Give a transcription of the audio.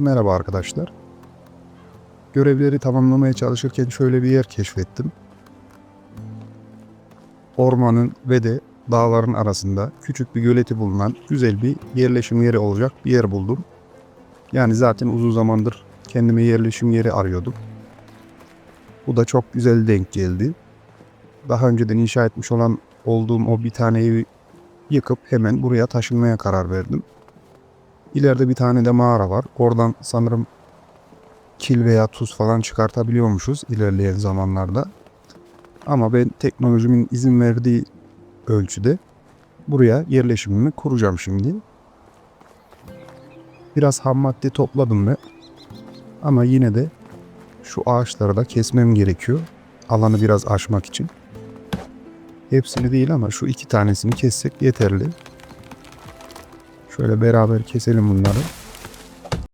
Merhaba arkadaşlar. Görevleri tamamlamaya çalışırken şöyle bir yer keşfettim. Ormanın ve de dağların arasında küçük bir göleti bulunan güzel bir yerleşim yeri olacak bir yer buldum. Yani zaten uzun zamandır kendime yerleşim yeri arıyordum. Bu da çok güzel denk geldi. Daha önceden inşa etmiş olan olduğum o bir tane evi yıkıp hemen buraya taşınmaya karar verdim. İleride bir tane de mağara var. Oradan sanırım kil veya tuz falan çıkartabiliyormuşuz ilerleyen zamanlarda. Ama ben teknolojimin izin verdiği ölçüde buraya yerleşimimi kuracağım şimdi. Biraz ham madde topladım ve ama yine de şu ağaçları da kesmem gerekiyor. Alanı biraz aşmak için. Hepsini değil ama şu iki tanesini kessek yeterli. Şöyle beraber keselim bunları.